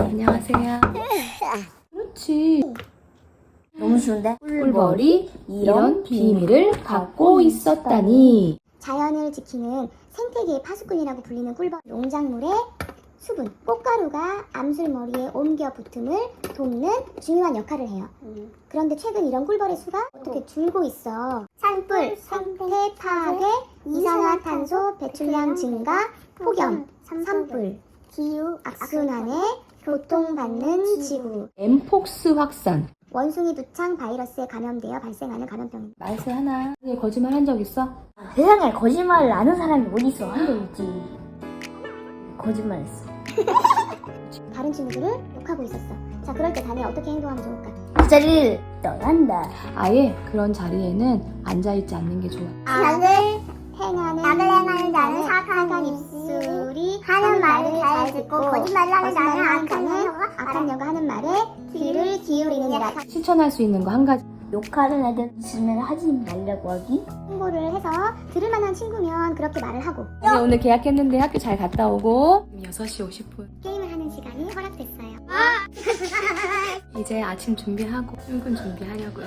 안녕하세요. 그렇지. 너무 쉬운데? 꿀벌이 이런 비밀을 갖고 있었다니. 자연을 지키는 생태계의 파수꾼이라고 불리는 꿀벌 농작물의 수분, 꽃가루가 암술머리에 옮겨 붙음을 돕는 중요한 역할을 해요. 그런데 최근 이런 꿀벌의 수가 어떻게 줄고 있어. 산불, 생태 파괴, 이산화탄소 배출량 증가, 폭염, 산불, 기후 악순환에 고통받는 지구. 엠폭스 확산. 원숭이 두창 바이러스에 감염되어 발생하는 감염병입니다. 말세 하나. 거짓말 한 적 있어? 세상에 거짓말을 아는 사람이 어디 있어? 한 적 있지. 거짓말했어. 다른 친구들을 욕하고 있었어. 자, 그럴 때 자네 어떻게 행동하면 좋을까? 그 자리를 떠난다. 아예 그런 자리에는 앉아있지 않는 게 좋아. 악을 행하는 자는 사악한 입술이 하는 말을 잘 듣고 거짓말을 하는 자는 악한 악한 영가 하는 말에 귀를 기울이느니라. 실천할 수 있는 거 한 가지. 욕하는 애들 있으면 하지 말라고 하기? 홍보를 해서 들을 만한 친구면 그렇게 말을 하고 네, 오늘 계약했는데 학교 잘 갔다 오고 6시 50분. 게임을 하는 시간이 허락됐어요. 이제 아침 준비하고 출근 준비하려고요.